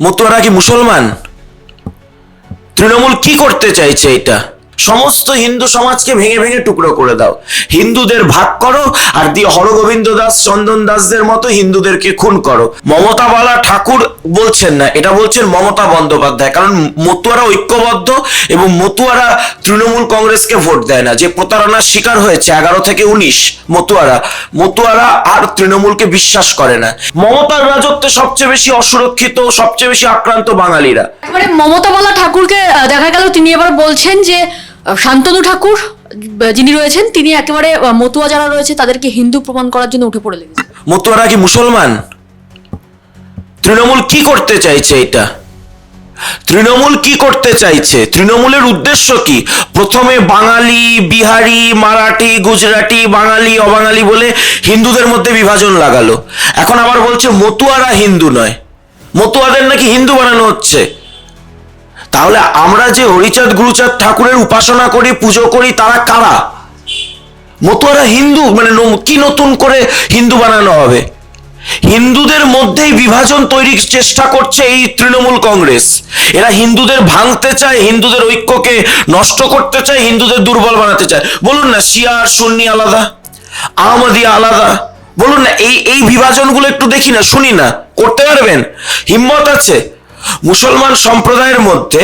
মতুয়ারা কি মুসলমান? তৃণমূল কি করতে চাইছে এটা? সমস্ত হিন্দু সমাজকে ভেঙে ভেঙে টুকরো করে দাও। হিন্দুদের ভাগ করো আর দিয়ে হরগোবিন্দ দাস, চন্দন দাসদের মতো হিন্দুদেরকে খুন করো। মমতা বালা ঠাকুর বলছেন না, এটা বলছেন মমতা বন্দ্যোপাধ্যায়, কারণ মতুয়ারা ঐক্যবদ্ধ এবং মতুয়ারা তৃণমূল কংগ্রেসকে ভোট দেয় না। যে প্রতারণার শিকার হয়েছে, এগারো থেকে উনিশ মতুয়ারা মতুয়ারা আর তৃণমূলকে বিশ্বাস করে না। মমতার রাজত্বে সবচেয়ে বেশি অসুরক্ষিত, সবচেয়ে বেশি আক্রান্ত বাঙালিরা। মমতা বালা ঠাকুরকে দেখা গেল তিনি এবার বলছেন যে শান্তনু ঠাকুর যিনি রয়েছেন, তিনি একেবারে মতুয়া যারা রয়েছে, তাদেরকে হিন্দু প্রমাণ করার জন্য উঠে পড়ে লেগেছে। মতুয়ারা কি মুসলমান? তৃণমূল কি করতে চাইছে এটা? তৃণমূল কি করতে চাইছে? তৃণমূলের উদ্দেশ্য কি? প্রথমে বাঙালি, বিহারি, মারাঠি, গুজরাটি, বাঙালি, অবাঙালি বলে হিন্দুদের মধ্যে বিভাজন লাগালো। এখন আবার বলছে মতুয়ারা হিন্দু নয়। মতুয়াদের নাকি হিন্দু বানানো হচ্ছে। তাহলে আমরা যে হরিচাঁদ গুরুচাঁদ ঠাকুরের উপাসনা করি, পুজো করি, তারা কারা? মতুয়ারা হিন্দু? মানে কি নতুন করে হিন্দু বানানো হবে? হিন্দুদের মধ্যেই বিভাজন তৈরির চেষ্টা করছে এই তৃণমূল কংগ্রেস। এরা হিন্দুদের ভাঙতে চায়, হিন্দুদের ঐক্যকে নষ্ট করতে চায়, হিন্দুদের দুর্বল বানাতে চায়। বলুন না, শিয়া আর সুন্নি আলাদা? আহমদিয়া আলাদা? বলুন না, এই এই বিভাজনগুলো একটু দেখি না, শুনি না। করতে পারবেন? হিম্মত আছে? মুসলমান সম্প্রদায়ের মধ্যে,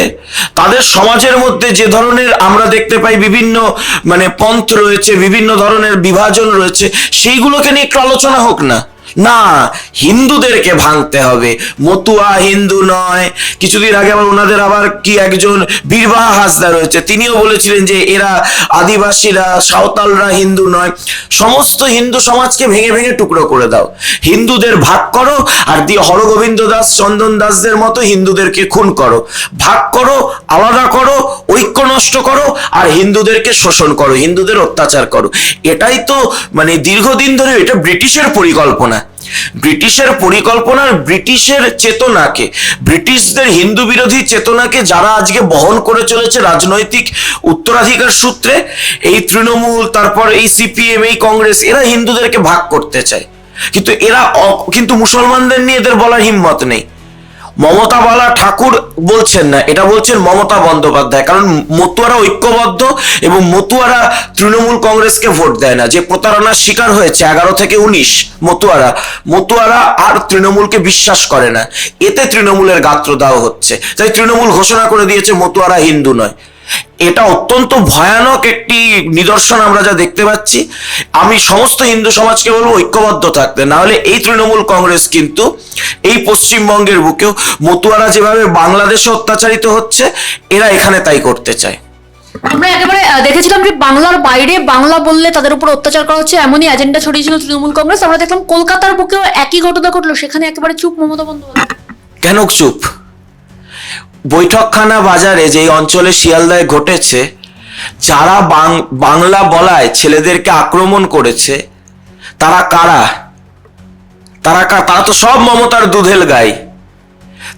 তাদের সমাজের মধ্যে যে ধরনের আমরা দেখতে পাই বিভিন্ন মানে পন্থ রয়েছে, বিভিন্ন ধরনের বিভাজন রয়েছে, সেইগুলোকে নিয়ে একটু আলোচনা হোক না। না, হিন্দুদেরকে ভাঙতে হবে। মতুয়া হিন্দু নয়। কিছুদিন আগে আবার ওনাদের আবার কি একজন বীরবাহা হাসদা রয়েছে, তিনিও বলেছিলেন যে এরা আদিবাসীরা, সাঁওতালরা হিন্দু নয়। সমস্ত হিন্দু সমাজকে ভেঙে ভেঙে টুকরো করে দাও। হিন্দুদের ভাগ করো আর দিয়ে হরগোবিন্দ দাস, চন্দন দাসদের মতো হিন্দুদেরকে খুন করো। ভাগ করো, আলাদা করো, ঐক্য নষ্ট করো আর হিন্দুদেরকে শোষণ করো, হিন্দুদের অত্যাচার করো। এটাই তো মানে দীর্ঘদিন ধরে এটা ব্রিটিশের পরিকল্পনা। ব্রিটিশের পরিকল্পনার ব্রিটিশের চেতনাকে, ব্রিটিশদের হিন্দু বিরোধী চেতনাকে যারা আজকে বহন করে চলেছে রাজনৈতিক উত্তরাধিকার সূত্রে, এই তৃণমূল, তারপর এই সিপিএম, এই কংগ্রেস, এরা হিন্দুদেরকে ভাগ করতে চায়। কিন্তু এরা কিন্তু মুসলমানদের নিয়ে এদের বলার হিম্মত নেই। মমতা বালা ঠাকুর বলছেন না, এটা বলছেন মমতা বন্দ্যোপাধ্যায়। কারণ মতুয়ারা ঐক্যবদ্ধ এবং মতুয়ারা তৃণমূল কংগ্রেসকে ভোট দেয় না। যে প্রতারণার শিকার হয়েছে, এগারো থেকে উনিশ মতুয়ারা মতুয়ারা আর তৃণমূলকে বিশ্বাস করে না। এতে তৃণমূলের গাত্র দেওয়া হচ্ছে। তাই তৃণমূল ঘোষণা করে দিয়েছে, মতুয়ারা হিন্দু নয়। এটা অত্যন্ত ভয়ানক একটি নিদর্শন আমরা যা দেখতে পাচ্ছি। আমি সমস্ত হিন্দু সমাজকে বলব ঐক্যবদ্ধ থাকতে না হলে এই তৃণমূল কংগ্রেস কিন্তু এই পশ্চিমবঙ্গের বুকেও মতুয়ারা যেভাবে বাংলাদেশে অত্যাচারিত হচ্ছে এরা এখানে তাই করতে চায়। আমরা একেবারে দেখেছিলাম যে বাংলার বাইরে বাংলা বললে তাদের উপর অত্যাচার করা হচ্ছে এমনই এজেন্ডা ছড়িয়েছিল তৃণমূল কংগ্রেস। আমরা দেখলাম কলকাতার বুকেও একই ঘটনা ঘটলো সেখানে একেবারে চুপ মমতা বন্দ্যোপাধ্যায়। কেন চুপ? বৈঠকখানা বাজারে যে অঞ্চলে শিয়ালদায় ঘটেছে, যারা বাংলা বলায় ছেলেদেরকে আক্রমণ করেছে, তারা কারা? তারা তারা তো সব মমতার দুধেল গাই।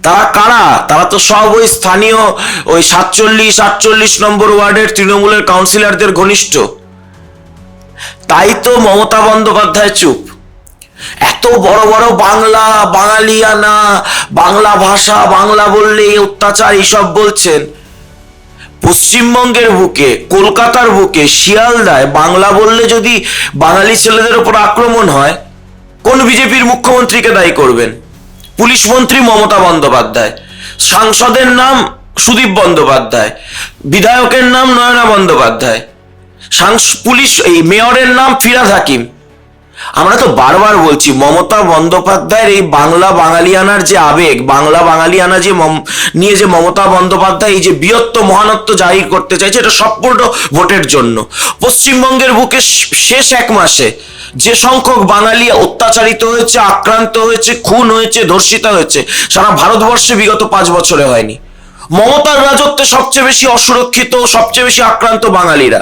তারা কারা? তারা তো সব ওই স্থানীয় ওই সাতচল্লিশ, আটচল্লিশ নম্বর ওয়ার্ডের তৃণমূলের কাউন্সিলরদের ঘনিষ্ঠ। তাই তো মমতা বন্দ্যোপাধ্যায় চুপ। এত বড় বড় বাংলা বাঙালিয়ানা বাংলা ভাষা, বাংলা বললে অত্যাচার, এইসব বলছেন। পশ্চিমবঙ্গের বুকে, কলকাতার বুকে, শিয়ালদায় বাংলা বললে যদি বাঙালি ছেলেদের উপর আক্রমণ হয়, কোন বিজেপির মুখ্যমন্ত্রীকে দায়ী করবেন? পুলিশ মন্ত্রী মমতা বন্দ্যোপাধ্যায়, সাংসদের নাম সুদীপ বন্দ্যোপাধ্যায়, বিধায়কের নাম নয়না বন্দ্যোপাধ্যায় পুলিশ, এই মেয়রের নাম ফিরাদ হাকিম। আমরা তো বারবার বলছি, মমতা বন্দ্যোপাধ্যায়ের এই বাংলা বাঙালিয়ানার যে আবেগ, বাংলা বাঙালিয়ানা যে নিয়ে যে মমতা বন্দ্যোপাধ্যায় এই যে বৃহত্ত মহানত্ব জাহির করতে চাইছে, এটা সম্পূর্ণ ভোটের জন্য। পশ্চিমবঙ্গের বুকে শেষ এক মাসে যে সংখ্যক বাঙালি অত্যাচারিত হয়েছে, আক্রান্ত হয়েছে, খুন হয়েছে, ধর্ষিতা হয়েছে, সারা ভারতবর্ষে বিগত পাঁচ বছরে হয়নি। মমতার রাজত্বে সবচেয়ে বেশি অসুরক্ষিত, সবচেয়ে বেশি আক্রান্ত বাঙালিরা।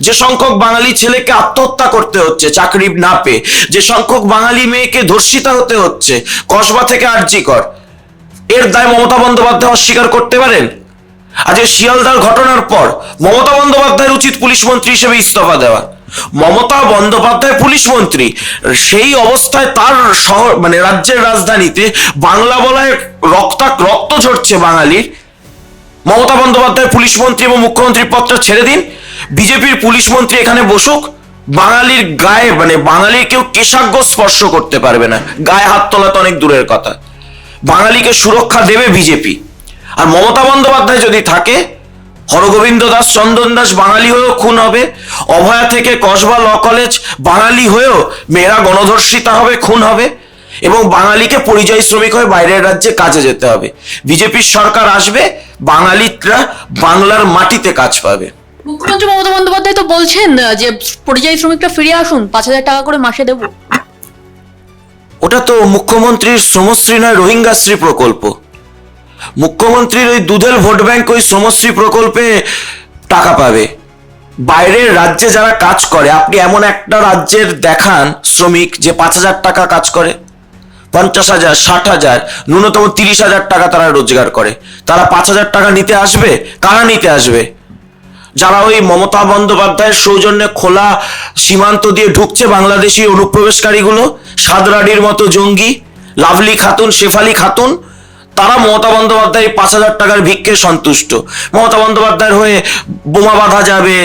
যে সংখ্যক বাঙালি ছেলেকে আত্মহত্যা করতে হচ্ছে, চাকরি না পেয়ে, যে সংখ্যক বাঙালি মেয়েকে ধর্ষিতা হতে হচ্ছে, কসবা থেকে আরজি কর। এর দায় মমতা বন্দ্যোপাধ্যায় অস্বীকার করতে পারেন? আজকে শিয়ালদার ঘটনার পর মমতা বন্দ্যোপাধ্যায়ের উচিত পুলিশ মন্ত্রী হিসেবে ইস্তফা দেওয়া। মমতা বন্দ্যোপাধ্যায় পুলিশ মন্ত্রী, সেই অবস্থায় তার শহর মানে রাজ্যের রাজধানীতে বাংলা বলায় রক্তাক রক্ত ঝরছে বাঙালির। মমতা বন্দ্যোপাধ্যায় পুলিশ মন্ত্রী এবং মুখ্যমন্ত্রীর পদটা ছেড়ে দিন। বিজেপির পুলিশ মন্ত্রী এখানে বসুক, বাঙালির গায়ে মানে বাঙালির কেউ কেশাগ্য স্পর্শ করতে পারবে না। গায়ে হাত তোলা তো অনেক দূরের কথা। বাঙালিকে সুরক্ষা দেবে বিজেপি। আর মমতা বন্দ্যোপাধ্যায় যদি থাকে, হরগোবিন্দ দাস, চন্দন দাস বাঙালি হয়েও খুন হবে। অভয়া থেকে কসবা ল কলেজ বাঙালি হয়েও মেয়েরা গণধর্ষিতা হবে, খুন হবে। এবং বাঙালিকে পরিযায়ী শ্রমিক হয়ে বাইরের রাজ্যে কাজে যেতে হবে। বিজেপির সরকার আসবে, বাঙালিরা বাংলার মাটিতে কাজ পাবে। মুখ্যমন্ত্রী মমতা বন্দ্যোপাধ্যায় তো বলছেন যে পরিযায়ী শ্রমিকরা ফিরে আসুন, পাঁচ হাজার টাকা করে মাসে দেবো। ওটা তো মুখ্যমন্ত্রীর শ্রমশ্রী নয় রোহিঙ্গাশ্রী প্রকল্প। মুখ্যমন্ত্রীর ওই দুধেল ভোট ব্যাংক ওই শ্রমশ্রী প্রকল্পে টাকা পাবে। বাইরের রাজ্যে যারা কাজ করে, আপনি এমন একটা রাজ্যের দেখান শ্রমিক যে পাঁচ হাজার টাকা কাজ করে, পঞ্চাশ হাজার, ষাট হাজার, ন্যূনতম তিরিশ হাজার টাকা তারা রোজগার করে। তারা পাঁচ হাজার টাকা নিতে আসবে? কারা নিতে আসবে? যারা ওই মমতা বন্দ্যোপাধ্যায়ের সৌজন্যে খোলা সীমান্ত দিয়ে ঢুকছে বাংলাদেশি অনুপ্রবেশকারীগুলো সাদরাডির মতো জঙ্গি, লাভলি খাতুন, শেফালি খাতুন, তারা মমতা বন্দ্যোপাধ্যায় পাঁচ হাজার টাকার ভিক্ষে সন্তুষ্ট। মমতা বন্দ্যোপাধ্যায়ের হয়ে বোমা বাঁধা যাবে,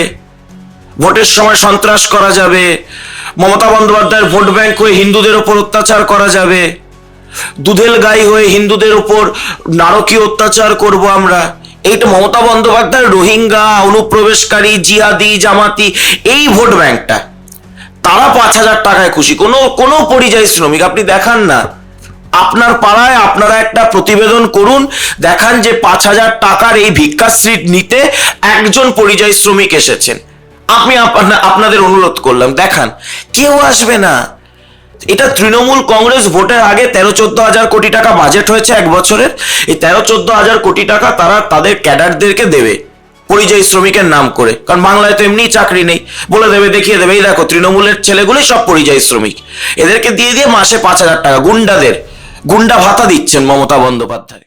ভোটের সময় সন্ত্রাস করা যাবে, মমতা বন্দ্যোপাধ্যায়ের ভোট ব্যাংক হয়ে হিন্দুদের ওপর অত্যাচার করা যাবে, দুধেল গাই হয়ে হিন্দুদের ওপর নারকীয় অত্যাচার করব আমরা। এইটা মমতা বন্দ্যোপাধ্যায়, রোহিঙ্গা, অনুপ্রবেশকারী, জিহাদি, জামাতি, এই ভোট ব্যাংকটা। তারা পাঁচ হাজার টাকায় খুশি। কোনো কোনো পরিযায়ী শ্রমিক, আপনি দেখান না। আপনার পাড়ায় আপনারা একটা প্রতিবেদন করুন, দেখান যে পাঁচ হাজার টাকার এই ভিক্ষাশ্রী নিতে একজন পরিযায়ী শ্রমিক এসেছেন। আমি আপনা- আপনাদের অনুরোধ করলাম, দেখান। কেউ আসবে না। এটা তৃণমূল কংগ্রেস ভোটের আগে তেরো চোদ্দ হাজার কোটি টাকা বাজেট হয়েছে এক বছরের। এই তেরো চোদ্দ হাজার কোটি টাকা তারা তাদের ক্যাডারদেরকে দেবে পরিযায়ী শ্রমিকের নাম করে। কারণ বাংলায় তো এমনি চাকরি নেই। বলে দেবে, দেখিয়ে দেবে, এই দেখো, তৃণমূলের ছেলেগুলি সব পরিযায়ী শ্রমিক। এদেরকে দিয়ে দিয়ে মাসে পাঁচ হাজার টাকা। গুন্ডাদের, গুন্ডা ভাতা দিচ্ছেন মমতা বন্দ্যোপাধ্যায়।